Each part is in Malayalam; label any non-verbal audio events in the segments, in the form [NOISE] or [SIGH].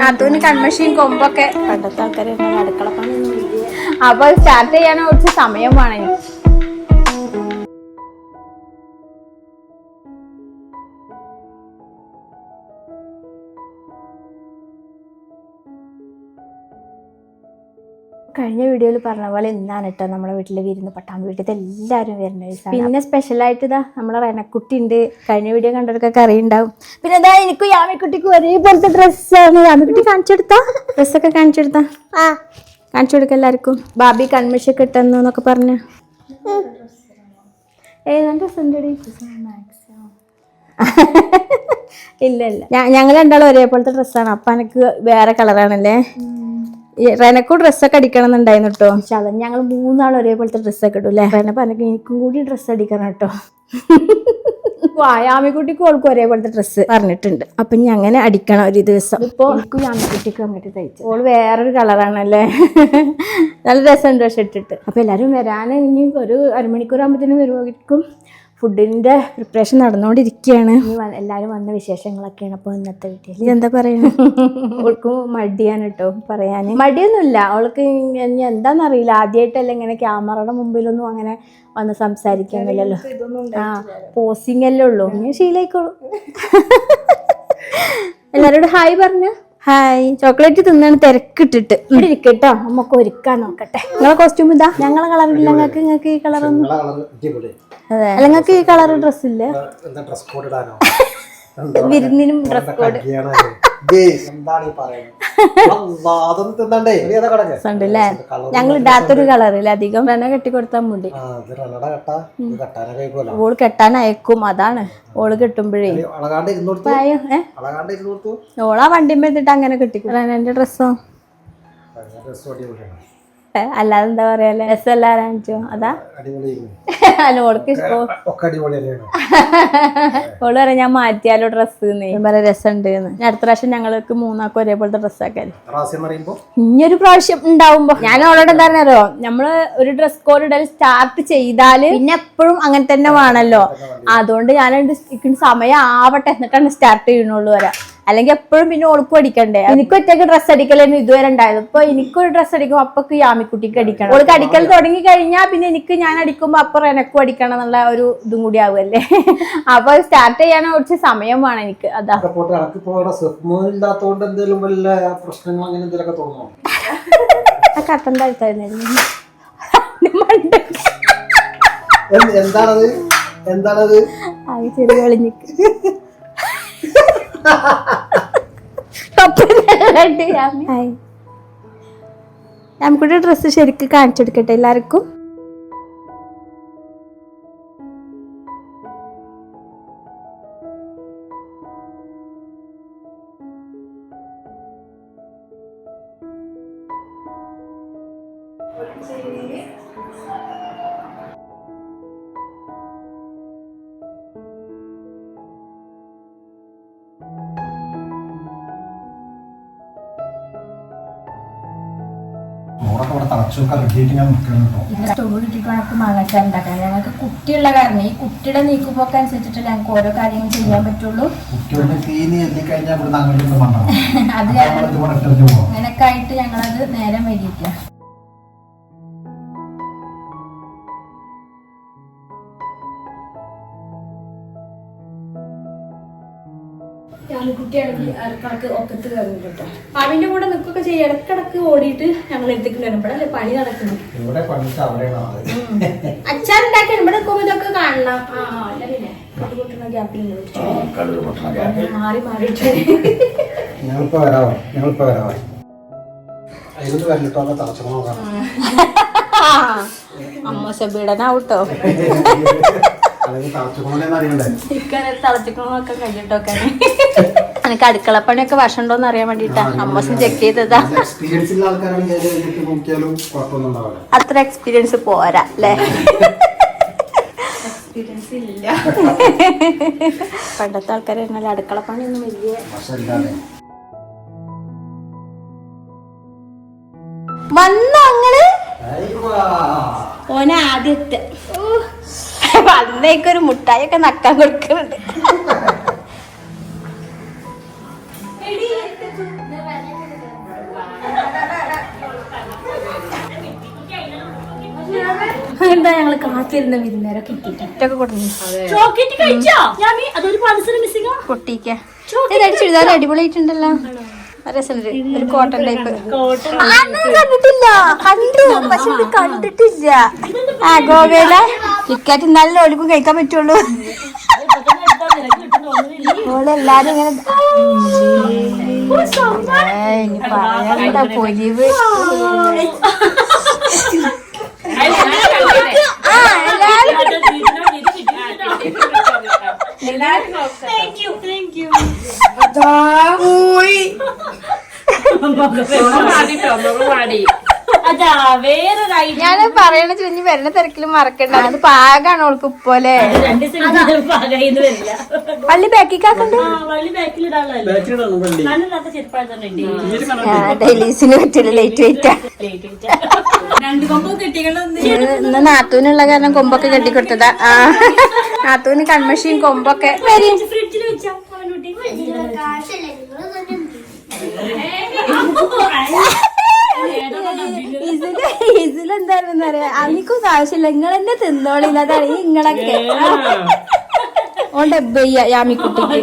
നാത്തൂന് കൺമഷിയും കൊമ്പൊക്കെ. പണ്ടത്തെ ആൾക്കാരെ അടുക്കള പണി അപ്പൊ സ്റ്റാർട്ട് ചെയ്യാൻ കുറച്ച് സമയം വേണം. കഴിഞ്ഞ വീഡിയോയിൽ പറഞ്ഞ പോലെ ഇന്നാണ് കേട്ടോ നമ്മുടെ വീട്ടിൽ വിരുന്ന് പട്ടാമ്പി വീട്ടിൽ എല്ലാവരും വരുന്നത് പിന്നെ സ്പെഷ്യലായിട്ട് ഇതാ നമ്മളെ റെനക്കുട്ടി ഉണ്ട്. കഴിഞ്ഞ വീഡിയോ കണ്ടവർക്കൊക്കെ അറിയുണ്ടാവും. പിന്നെ ഇതാ എനിക്കും യാമിക്കുട്ടിക്കും ഒരേപോലത്തെ ഡ്രസ്സാണ് യാമിക്കുട്ടി കാണിച്ചെടുത്താ ഡ്രസ്സൊക്കെ കാണിച്ചെടുത്താ ആ. കാണിച്ചു കൊടുക്ക എല്ലാവർക്കും. ബാബി കൺമിഷ കിട്ടുന്നു എന്നൊക്കെ പറഞ്ഞു. ഏതാ ഡ്രസ് ഉണ്ടടി. ഇല്ല ഇല്ല. ഞങ്ങൾ രണ്ടാളും ഒരേപോലത്തെ ഡ്രസ്സാണ് അപ്പൊ എനിക്ക് വേറെ കളറാണല്ലേ റെനക്കും ഡ്രസ്സൊക്കെ അടിക്കണം എന്നുണ്ടായിരുന്നു കേട്ടോ. അതെ അത് ഞങ്ങൾ മൂന്നാളും ഒരേപോലത്തെ ഡ്രസ്സൊക്കെ ഇടും അല്ലേ? റെന പറഞ്ഞു എനിക്കും കൂടി ഡ്രസ്സ് അടിക്കണം കേട്ടോ. ആമിക്കുട്ടിക്കും ഓൾക്കും ഒരേപോലത്തെ ഡ്രസ്സ്. പറഞ്ഞിട്ടുണ്ട്. അപ്പൊ ഇനി അങ്ങനെ അടിക്കണം ഒരു ദിവസം. ഇപ്പൊ എനിക്കും യാമിക്കുട്ടിക്കും അങ്ങോട്ട് തയ്ച്ചു. ഓൾ വേറൊരു കളറാണല്ലേ? നല്ല രസമുണ്ട് പക്ഷെ ഇട്ടിട്ട്. അപ്പൊ എല്ലാരും വരാൻ ഇനി ഒരു അരമണിക്കൂർ ആകുമ്പോഴത്തേനും വരുമായിരിക്കും ഫുഡിന്റെ പ്രിപ്പറേഷൻ നടന്നുകൊണ്ടിരിക്കുകയാണ് എല്ലാവരും വന്ന വിശേഷങ്ങളൊക്കെയാണ് അപ്പോൾ ഇന്നത്തെ വീട്ടിൽ എന്താ പറയുന്നത് അവൾക്ക് [LAUGHS] മടിയാണ് കേട്ടോ പറയാൻ മടിയൊന്നുമില്ല. അവൾക്ക് ഇനി എന്താണെന്നറിയില്ല ആദ്യമായിട്ടല്ല ഇങ്ങനെ ക്യാമറയുടെ മുമ്പിലൊന്നും അങ്ങനെ വന്ന് സംസാരിക്കാനില്ലല്ലോ ആ പോസിംഗ് അല്ലേ ഉള്ളൂ. ഇനി ശീലായിക്കോളൂ. [LAUGHS] എല്ലാവരോടും ഹായ് പറഞ്ഞ. ഹായ്. ചോക്ലേറ്റ് തിന്നാണ് തിരക്കിട്ടിട്ട്. ഇവിടെ ഇരിക്കട്ടോ. നമുക്ക് ഒരുക്കാൻ നോക്കട്ടെ. നിങ്ങളെ കോസ്റ്റ്യൂം ഇതാ? ഞങ്ങളെ കളറില്ല നിങ്ങൾക്ക് നിങ്ങൾക്ക് ഈ കളറൊന്നും അതെ. അല്ല നിങ്ങൾക്ക് ഈ കളർ ഡ്രസ് ഇല്ലേ എന്താ ഡ്രസ് കോഡ് ഇടാനോ? [LAUGHS] വിരുന്നിനും ഡ്രസ് കോഡ് ഞങ്ങൾ ഇടാത്തൊരു കളറിൽ അധികം വേണ കെട്ടിക്കൊടുത്താൽ മുടി. ഓൾ കെട്ടാൻ അയക്കും. അതാണ്. ഓൾ കെട്ടുമ്പോഴേ. ഓളാ വണ്ടിമേ എത്തിട്ട് അങ്ങനെ കെട്ടിക്കും. എന്റെ ഡ്രസ്സോ അല്ലാതെ എന്താ പറയാ രസം കാണിച്ചോ അതാ? ഓൾക്ക് ഓൾ പറയാം ഞാൻ മാറ്റിയാലോ ഡ്രസ്സ് പറയാ രസമുണ്ട് അടുത്ത പ്രാവശ്യം ഞങ്ങൾക്ക് മൂന്നാക്കും ഒരേപോലത്തെ ഡ്രസ്സ് ആക്കാൽ ഇനിയൊരു പ്രാവശ്യം ഉണ്ടാവുമ്പോ ഞാൻ അവളോട് എന്താ പറഞ്ഞോ നമ്മൾ ഒരു ഡ്രസ് കോഡ് ഇടൽ സ്റ്റാർട്ട് ചെയ്താൽ പിന്നെ എപ്പോഴും അങ്ങനെ തന്നെ വേണല്ലോ. അതുകൊണ്ട് ഞാൻ സമയം ആവട്ടെ എന്നിട്ടാണ് സ്റ്റാർട്ട് ചെയ്യണുള്ളൂ വരാ അല്ലെങ്കിൽ എപ്പോഴും പിന്നെ ഓൾക്കും അടിക്കണ്ടേ? എനിക്ക് ഒറ്റയ്ക്ക് ഡ്രസ്സ് അടിക്കലായിരുന്നു ഇതുവരെ ഉണ്ടായത്. ഇപ്പൊ എനിക്കൊരു ഡ്രസ്സ് അടിക്കും അപ്പൊക്ക് യാമിക്കുട്ടിക്ക് അടിക്കണം. ഓൾക്ക് അടിക്കൽ തുടങ്ങി കഴിഞ്ഞാൽ പിന്നെ എനിക്ക് ഞാൻ അടിക്കുമ്പോൾ അപ്പുറം എനക്കും അടിക്കണം എന്നുള്ള ഒരു ഇതും കൂടി ആവുമല്ലേ? [LAUGHS] അപ്പൊ സ്റ്റാർട്ട് ചെയ്യാൻ കുറച്ച് സമയം വേണം എനിക്ക്. അതാ. എന്തെങ്കിലും വല്ല പ്രശ്നങ്ങൾ അങ്ങനെ എന്തെങ്കിലുമൊക്കെ തോന്നുന്നു? [LAUGHS] ആ കട്ടൻ താഴ്ത്തായിരുന്നു [LAUGHS] എന്താണത്? എന്താണത്? ആകെ ചെറിയ കളിഞ്ഞിക്ക്. നമുക്കൊരു ഡ്രസ്സ് ശരിക്ക് കാണിച്ചെടുക്കട്ടെ എല്ലാവർക്കും? ഞാൻ നിൽക്കണം കേട്ടോ ഉണ്ടാക്കാൻ. ഞങ്ങൾക്ക് കുട്ടിയുള്ള കാരണം. ഈ കുട്ടിയുടെ നീക്കുപോക്ക് അനുസരിച്ചിട്ട് ഞങ്ങൾക്ക് ഓരോ കാര്യങ്ങൾ ചെയ്യാൻ പറ്റുള്ളൂ. കുട്ടികളുടെ തീനി എല്ലി കഴിഞ്ഞാൽ ഇവിടെ അങ്ങോട്ട് മണ്ണാണ് [LAUGHS] അത് നമ്മളിത് ഇവിടെ ഇട്ടിട്ട് പോവാം. അങ്ങനെയൊക്കെ ആയിട്ട് ഞങ്ങളത് നേരം വൈകിക്കുക കുട്ടിയാണെങ്കിൽ അടുക്കളക്ക് ഒക്കത്ത് കയറുന്നുണ്ട് കേട്ടോ. പാവിന്റെ കൂടെ നിൽക്കൊക്കെ ചെയ്യും. ഇടക്കിടക്ക് ഓടിയിട്ട് ഞങ്ങൾ എടുത്തിട്ടുണ്ടായിരുന്നു പണി നടക്കുന്നു ആൾ. അച്ചാറുണ്ടാക്കി ഇവിടെ നിൽക്കുമ്പോൾ ഇതൊക്കെ കാണണം. ആ അല്ല പിന്നെ കണ്ടുകൂട്ടുന്ന ഗ്യാപ്പിൽ മാറി മാറിയിട്ട് ഞങ്ങളിപ്പോ വരാവാ ഞങ്ങളിപ്പോ വരാവാ. അതിനൊന്ന് വരലിട്ടോ അതൊക്കെ തളച്ചു നോക്കാം അമ്മ സബീടനാവട്ടോ തളച്ചുകൊണ്ടെന്ന് അറിയണ്ടേ ചിക്കൻ തിളച്ചിക്കണമൊക്കെ കഴിഞ്ഞിട്ടൊക്കെ. എനിക്ക് അടുക്കളപ്പണിയൊക്കെ വഷണ്ടോന്ന് അറിയാൻ വേണ്ടിട്ടാ അമ്മസും ചെക്ക് ചെയ്തതാ. അത്ര എക്സ്പീരിയൻസ് പോരാ അല്ലേ? പണ്ടത്തെ ആൾക്കാരെ അടുക്കളപ്പണിയൊന്നും വലിയ വന്ന അങ്ങൾ? ഓന ആദ്യത്തെ. വന്നേക്കൊരു മുട്ടായി ഒക്കെ നക്കാൻ കൊടുക്കുന്നുണ്ട്. എന്താ ഞങ്ങൾ കാത്തിരുന്ന വിരുന്നേരം കിറ്റൊക്കെ കൊടുത്തു. പൊട്ടിക്ക. ചുരിദാർ അടിപൊളിയായിട്ടുണ്ടല്ലോ. ഒരു കോട്ടൺ ടൈപ്പ് കണ്ടിട്ടില്ല. കണ്ടു പക്ഷെ ഇത് കണ്ടിട്ടില്ല. ആ ഗോവയിലെ ടിക്കറ്റ് നല്ല ഒളിക്കും കഴിക്കാൻ പറ്റുള്ളൂ. ഓളെല്ലാരും ഇങ്ങനെ പറയണ്ട പൊലിവ്. എല്ലാരും താങ്ക് യു താങ്ക് യു അതാ വേറൊരു ഐഡിയ ഞാൻ പറയണ ചുഞ്ഞി വരുന്ന തിരക്കിൽ മറക്കണ്ട. അത് പാകാണ് ഓൾക്ക് ഇപ്പോലെ. രണ്ട് ദിവസം പാകായിന്ന് വരില്ല. പള്ളി ബാക്കിക്കാക്കണ്ട് ആ വള്ളി ബാക്കിലിടാനുള്ളതല്ലേ? നല്ലതാത്ത ചെരുപ്പായ തന്നെ. ഉണ്ട് ഡെലീസിന് പറ്റില്ല ലേറ്റ് വെയിറ്റാ രണ്ട് കൊമ്പ് കെട്ടികളൊന്നും ഇന്ന് നാത്തൂനുള്ള കാരണം കൊമ്പൊക്കെ കെട്ടിക്കൊടുത്തതാ. ആ നാത്തൂന് കൺമഷീൻ കൊമ്പൊക്കെ. വരി. ഫ്രിഡ്ജിൽ വെച്ചാ അവനൂട്ടി ഇതിൽ ഇതിലെന്തായിരുന്നു അറിയാ? അന്നിക്കും ആവശ്യമില്ല. നിങ്ങൾ തന്നെ തിന്നോളില്ല അതാണ് ഈ നിങ്ങളൊക്കെ ഓണ്ട് എബ്ബയ്യ യാമിക്കുട്ടിക്ക്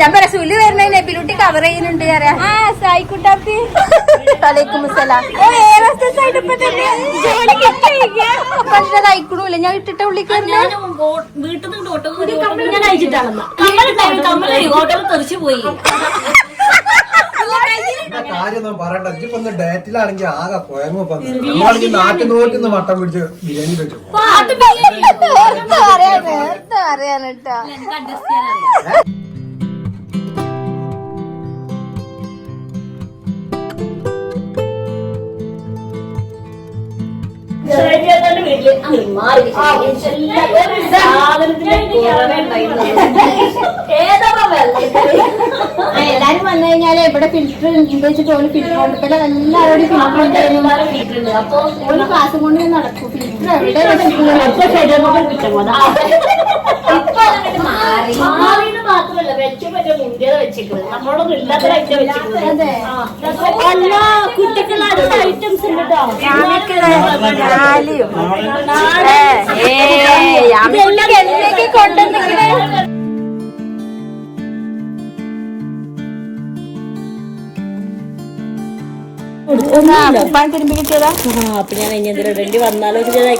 ഞാൻ പറയാം സുലി വരണ നെബിലുട്ടി കവർ ചെയ്യുന്നുണ്ട് പറയാം. ആ സായിക്കുട്ടാപ്പി ഓ ഇപ്പൊ തന്നെ ജോലി പക്ഷെ ഞാൻ ഇട്ടിട്ട ഉള്ളിൽ ഞാൻ വീട്ടിൽ നിന്ന് ഓട്ടോ ഞാൻ അയച്ചിട്ടാണെന്നാ കമ്മലുണ്ടായി കമ്മൽ ഓട്ടോ തെറിച്ചു പോയി. കാര്യമൊന്നും പറയണ്ട. ഇപ്പൊ ഒന്ന് ഡേറ്റിലാണെങ്കിൽ ആകെ കുഴങ്ങ നമ്മളാണെങ്കിൽ നാട്ടിൽ നിന്ന് വട്ടം പിടിച്ച് ബിരിയാണി വെച്ചു നേരത്തെ അറിയാൻ കേട്ടോ ആ, എല്ലാരും വന്നു കഴിഞ്ഞാൽ ഇവിടെ ഫിൽറ്റർ വെച്ചിട്ട് ഓൽ ഫിൽറ്റർ കൊണ്ടിട്ടില്ല എല്ലാവരോടും ഫിൽറ്റർ ഉണ്ടായിരുന്നു അപ്പൊ ഓൽ ക്ലാസ് കൊണ്ട് നടക്കും. ഫിൽറ്റർ എവിടെ മാറിയത് മാത്രമല്ല വെച്ചു മുന്തിയത് ഇല്ലാത്ത ഐറ്റം അല്ല കുട്ടിക്കുള്ള ഐറ്റംസ് ഉണ്ട് എന്തൊക്കെ കൊണ്ടുവന്നിങ്ങനെ തിരുമ്പി കിട്ടിയതാ? അപ്പൊ ഞാൻ ഇനി എന്തിനാ വന്നാലോ അങ്ങനെ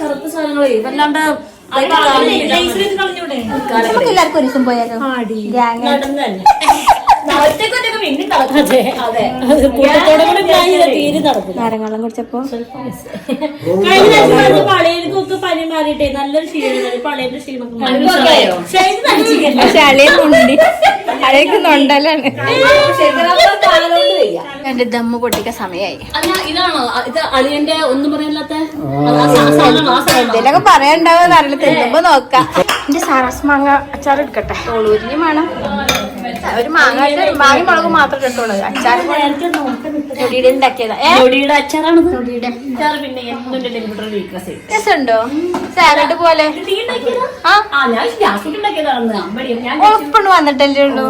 കറുപ്പ് സാധനങ്ങളേ വല്ലാണ്ട് എല്ലാവർക്കും ഒരു ദിവസം പോയാലോ? ഗ്യാങ് നാരങ്ങളും കുടിച്ചപ്പോ പനി മാറിയിട്ടേ നല്ലൊരു ക്ഷീണം ക്ഷീണമൊക്കെ പക്ഷെ എന്റെ ദമ്മ പൊട്ടിക്ക സമയായി ഇതാണോ ഇത് അളിയന്റെ ഒന്നും പറയാനില്ലാത്ത എന്തെങ്കിലുമൊക്കെ പറയാണ്ടാവുന്ന അറിയില്ല തെല്ലുമ്പോ നോക്കാം എന്റെ സാറാസ് മാങ്ങ അച്ചാർ എടുക്കട്ടെ ഓളൂരിയും വേണം ഒരു മാങ്ങ മാങ്ങ മുളക് മാത്രം കിട്ടുള്ളൂ. അച്ചാർ ഉണ്ടാക്കിയതാ. നൊടിയുടെ അച്ചാറാണ് നൊടിയുടെ അച്ചാർ പിന്നെ എന്തുണ്ടെങ്കിലും വീക്ക്നസ് രസമുണ്ടോ? സാലഡ് പോലെ. ഉറപ്പണ് വന്നിട്ടല്ലേ ഉള്ളൂ.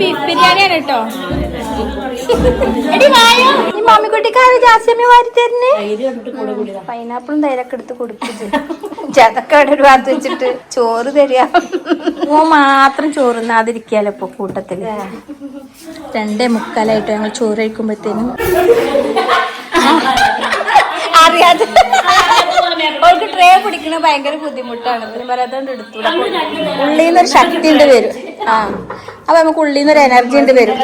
ബീഫ് ബിരിയാണിയാണ് കേട്ടോ. എടി വായോ? ഈ മമ്മിക്കുട്ടിക്കാര് ജാസ്യമി വാരി തരുന്നേ? പൈനാപ്പിളും തൈരൊക്കെ എടുത്ത് കൊടുക്കുന്നത് അതൊക്കെ അവിടെ ഒരു ഭാഗത്ത് വെച്ചിട്ട് ചോറ് തരിക. ഓ മാത്രം ചോറ് നാതിരിക്കാലോ ഇപ്പൊ കൂട്ടത്തിൽ? രണ്ടേ മുക്കാലായിട്ട് ഞങ്ങൾ ചോറ് കഴിക്കുമ്പോഴത്തേനും. അറിയാതെ. അവർക്ക് ട്രേ പിടിക്കണ ഭയങ്കര ബുദ്ധിമുട്ടാണ്. പിന്നെ പറയാത്തോണ്ട് എടുത്തൂടെ ഉള്ളിൽ നിന്നൊരു ശക്തി ഉണ്ട് വരും. ആ. അപ്പൊ നമുക്ക് ഉള്ളിൽ നിന്നൊരു എനർജി ഉണ്ട് വരും.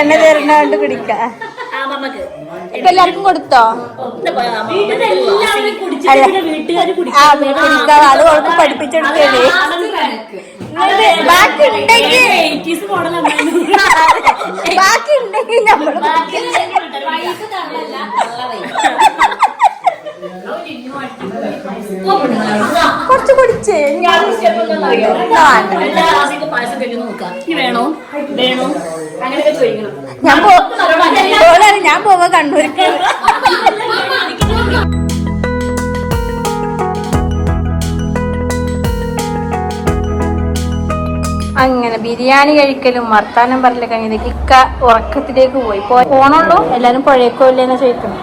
എണ്ണ ആ മമ്മക്ക് ഇപ്പൊ എല്ലാവർക്കും കൊടുത്തോ അത് അവൾക്ക് പഠിപ്പിച്ചെടുക്കല്ലേ ബാക്കി ഉണ്ടെങ്കിൽ ബാക്കി ഉണ്ടെങ്കിൽ നമ്മൾ കുറച്ച് കുടിച്ചേ വേണോ? വേണോ? അങ്ങനെയൊക്കെ ചോദിക്കണം. ഞാൻ പോ ഞാൻ പോവാ കണ്ണൂർക്ക് അങ്ങനെ ബിരിയാണി കഴിക്കലും വർത്താനം പറയലും കഴിഞ്ഞത് ഇക്ക ഉറക്കത്തിലേക്ക് പോയി. പോണുള്ളൂ. എല്ലാരും പുഴയ്ക്കോ ഇല്ലെന്ന് ചോദിക്കുന്നു?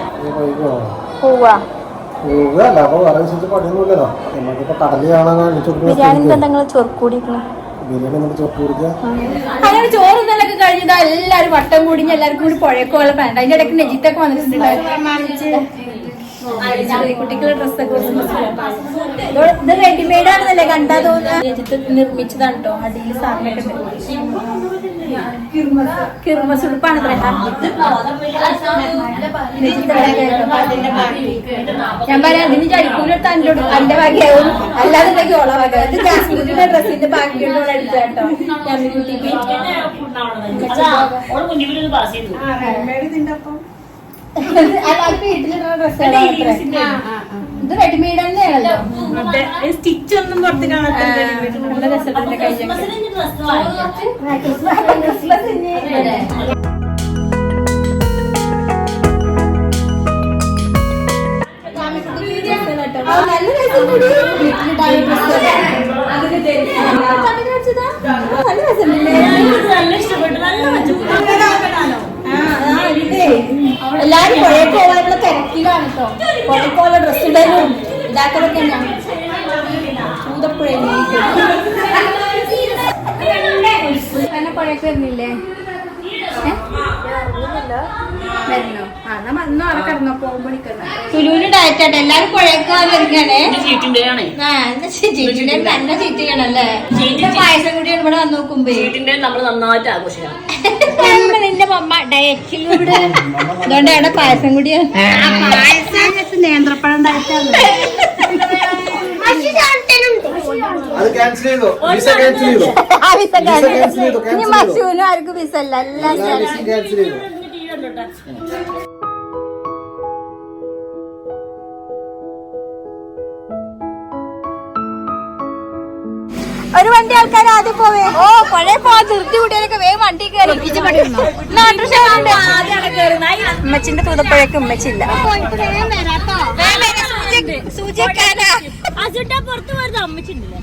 പോവാ. ബിരിയാണി എന്താ നിങ്ങൾ ചൊറുക്കൂടിക്കണം ബിരിയാണി നമ്മൾ കഴിഞ്ഞതാ എല്ലാരും വട്ടം കൂടി എല്ലാവർക്കും കൂടി പുഴയൊക്കെ ഉള്ള പ്ലാൻ അതിന്റെ ഇടയ്ക്ക് നെജിത്തൊക്കെ ഡ്രസ്സൊക്കെ ഇത് റെഡിമെയ്ഡ് ആണെന്നല്ലേ കണ്ടാ തോന്നുന്നത് നിർമ്മിച്ചതാണ് കേട്ടോ അടിയിൽ സാറിനൊക്കെ കിർമസ് ഉടുപ്പാണ് ഞാൻ പറയാം അതിന് ചരിക്കൂല അന്റെ തന്റെ ഭാഗ്യാവും അല്ലാതെ ഓള ഭാഗ്യം ഇത് ജാസ്മിന്റെ ഡ്രസ്സിന്റെ ബാക്കിയുള്ള കേട്ടോ. കേട്ടോ ഇത് റെഡിമെയ്ഡ് തന്നെയാണല്ലോ സ്റ്റിച്ച് ഒന്നും പുറത്ത് കാണാത്ത നല്ല ആ, നല്ല രസം കൂടി വീട്ടിലിടാൻ നല്ല രസമുണ്ടല്ലേ നല്ല ഇഷ്ടപ്പെട്ടു നല്ല എല്ലാരും പുഴയ്ക്ക് പോകാനുള്ള തിരക്കിലാണ് കേട്ടോ പുഴയ്ക്ക് ഡ്രസ് ഇടലും ഇതാക്കലൊക്കെ പുഴയ്ക്ക് വരുന്നില്ലേ? സുലുവിന് ഡയറ്റാട്ടെ എല്ലാരും പുഴയ്ക്ക് പോകാൻ ഒരുങ്ങാണേ. ചീറ്റിന്റെ ആണേ? ആ എന്നാ ചീറ്റിന്റെ തന്നെ ചീറ്റ് ചെയ്യണല്ലേ പായസം കൂടിയാണ് ഇവിടെ വന്ന് നോക്കുമ്പോ. ചീറ്റിന്റെ നമ്മൾ നന്നായിട്ട് ആഘോഷിക്കണം. [LAUGHS] നിന്റെ മമ്മ ഡയറ്റിലൂടെ. പായസം കൂടിയ പായസം നേന്ത്രപ്പഴം വിസ ക്യാൻസൽ ചെയ്തോ. ഇനി ആർക്കും എല്ലാം വിസ ക്യാൻസൽ ചെയ്തോ. ഒരു വണ്ടി ആൾക്കാർ ആദ്യം പോവേ. ഓ പഴയ പോ ധൃതി കൂട്ടിയാലൊക്കെ വേഗം വണ്ടി കയറി. ഉമ്മച്ചിന്റെ തൂതപ്പഴക്ക് ഉമ്മച്ചില്ല. പുറത്ത് വരുന്ന? അമ്മച്ചിണ്ടില്ലേ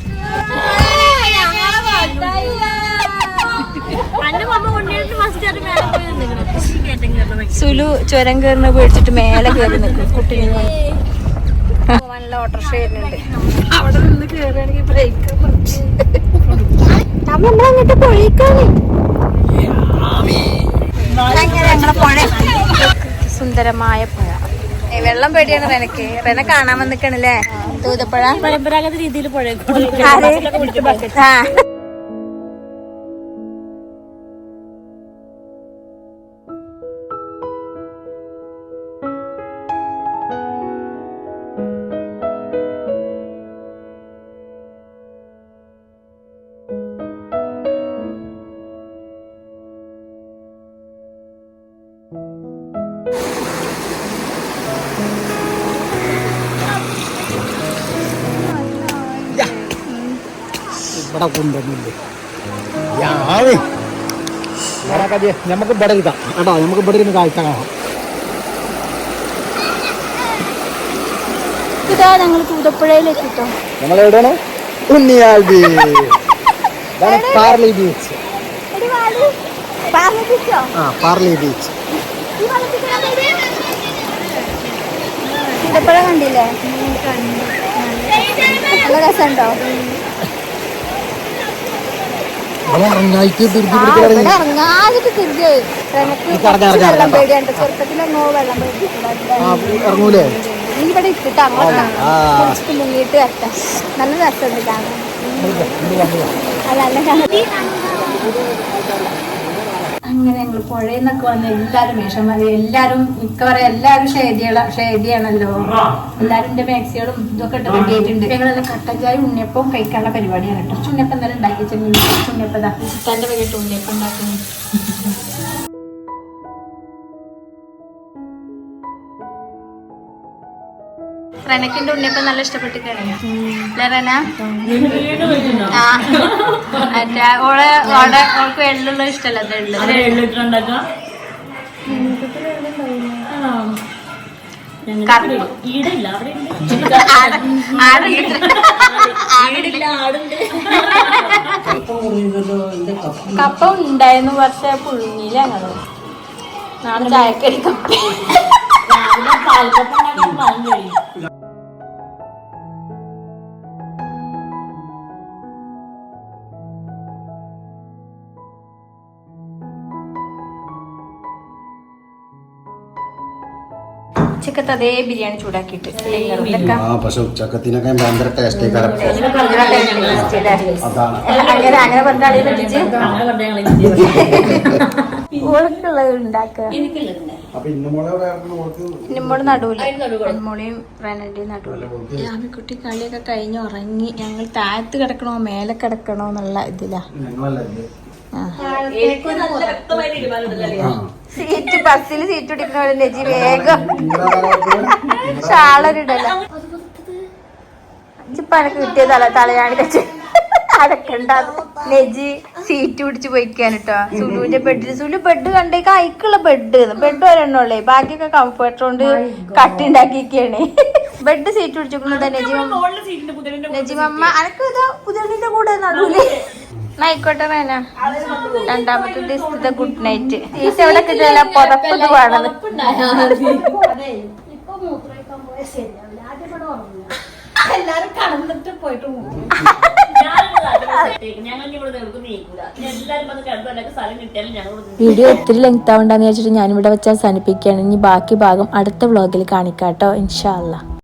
സുലു ചുരം കയറുന്ന പേടിച്ചിട്ട് മേലെ കയറി നിൽക്കും. കുട്ടിനെ നല്ല ഓട്ടോറിക്ഷ വരുന്നുണ്ട്. അവിടെ നിന്ന് ബ്രേക്ക് നമ്മളങ്ങോട്ട് പൊഴിക്കാണ്. സുന്ദരമായ പുഴ. വെള്ളം പേടിയാണ് റെനക്ക് റെന കാണാൻ വന്നിക്കണല്ലേ? തൂതപ്പുഴ? പരമ്പരാഗത രീതിയിൽ പുഴ ഇവിടെ കൊണ്ടുവന്നില്ലേ? യാവേ നമുക്ക് ഇവിടെ കിട്ടാം കേട്ടോ നമുക്ക് ഇവിടെ ഇരുന്ന് കാഴ്ച കാണാം. ഇതാ ഞങ്ങൾ തൂതപ്പുഴയിലേക്ക് കേട്ടോ നമ്മൾ എവിടെയാണ്? ഉണ്ണിയാൽ ബീച്ച്. പാർലി ബീച്ച്. ആ പാർലി ബീച്ച്. തൂതപ്പുഴ കണ്ടില്ലേ? നല്ല രസമുണ്ടോ ഇവിടെ ഇറങ്ങായിട്ട് ധൃതി ആ, പിടിച്ച് ഇവിടെ ഇറങ്ങാതിട്ട് തിരികെ എനിക്ക് ഈ കറങ്ങി, കുറച്ച് ഇറങ്ങി, വെള്ളം ഇറങ്ങി. പേടിയുണ്ട് ചെറുപ്പത്തിലൊന്നോ വെള്ളം പേടിച്ചിട്ടുണ്ടായിരുന്നു ആ ഇറങ്ങൂലേ? ഇവിടെ ഇട്ടിട്ട് അങ്ങോട്ട്. കുടിച്ചിട്ട് മുങ്ങിയിട്ട് വരട്ടെ. നല്ല രസമുണ്ട് കാണാൻ. അല്ല നല്ല അങ്ങനെ ഞങ്ങൾ പുഴയിൽ നിന്നൊക്കെ വന്ന് എല്ലാരും മേഷന്മാര് എല്ലാരും മിക്കവാറും എല്ലാരും ഷേദികള ഷേദിയാണല്ലോ എല്ലാരും മാക്സികളും ഇതൊക്കെ ഇട്ട് കിട്ടിയിട്ടുണ്ട് ഞങ്ങളെല്ലാം കട്ടൻ ചായ ഉണ്ണിയപ്പം കഴിക്കാനുള്ള പരിപാടിയാണ് കേട്ടോ. ഉണ്ണിയപ്പം എന്തായാലും ഉണ്ടാക്കി വെച്ചാൽ ഉണ്ണിയപ്പം ഉണ്ണിയപ്പം ഉണ്ടാക്കുന്നു. റനക്കിന്റെ ഉണ്ണിയപ്പം നല്ല ഇഷ്ടപ്പെട്ടിട്ടാണ് റന? വീട് വെച്ചിട്ടുണ്ടോ ആ. മറ്റേ ഓളെ ഓടെ ഓൾക്ക് വെള്ളുള്ള ഇഷ്ടമല്ല കപ്പ ഉണ്ടായിരുന്നു പക്ഷെ പുഴുങ്ങിയില്ല ഞങ്ങൾ. നാളെ ചായക്കടി കപ്പ. ഉച്ചക്കത്തെ അതേ ബിരിയാണി ചൂടാക്കിയിട്ട്. ആ പക്ഷെ ഉച്ചക്കത്തിനൊക്കെ ഭയങ്കര ടേസ്റ്റ് അതാണ്. അങ്ങനെ അങ്ങനെ പറഞ്ഞാൽ ഉണ്ടാക്കുക. നടുവിൽ. റനന്റെയും നടുവിൽ. ആമിക്കുട്ടി കളിയൊക്കെ കഴിഞ്ഞ് ഉറങ്ങി. ഞങ്ങൾ താഴത്ത് കിടക്കണോ മേലെ കിടക്കണോ എന്നുള്ള ഇതിലാ. സീറ്റ് ബസ്സിൽ സീറ്റ് പിടിക്കണ നെജി വേഗം. ഷാളൊരിടല പണക്ക് കിട്ടിയതല്ല തലയാണി വെച്ച് അടക്കണ്ട നെജി സീറ്റ് പിടിച്ച് പോയിക്കാൻ കേട്ടോ സുലുവിന്റെ ബെഡിൽ സുലു ബെഡ് കണ്ടേക്ക് അയക്കുള്ള ബെഡ് ബെഡ് വരണുള്ളേ ബാക്കിയൊക്കെ കംഫർട്ട് കൊണ്ട് കട്ടി ഉണ്ടാക്കിയൊക്കെയാണ് ബെഡ് സീറ്റ് പിടിച്ചിരിക്കുന്നത് നെജി? മമ്മ നെജി മമ്മ അനക്ക് ഇതാ പുതിയണിന്റെ കൂടെ നടുവിൽ ആയിക്കോട്ടെ വേന രണ്ടാമത്തെ ദിവസത്തെ ഗുഡ് നൈറ്റ് സീറ്റ് എവിടെ കിട്ടില്ല പുറപ്പ് ഇത് വേണത് [LAUGHS] എല്ലാരും കടന്നിട്ട് പോയിട്ട് [LAUGHS] വീഡിയോ ഒത്തിരി ലെങ്ത് ആവണ്ടെന്ന് വെച്ചിട്ട് ഞാനിവിടെ വെച്ച് അവസാനിപ്പിക്കുകയാണ്. ഇനി ബാക്കി ഭാഗം അടുത്ത വ്ളോഗിൽ കാണിക്കാട്ടോ ഇൻഷാല്ല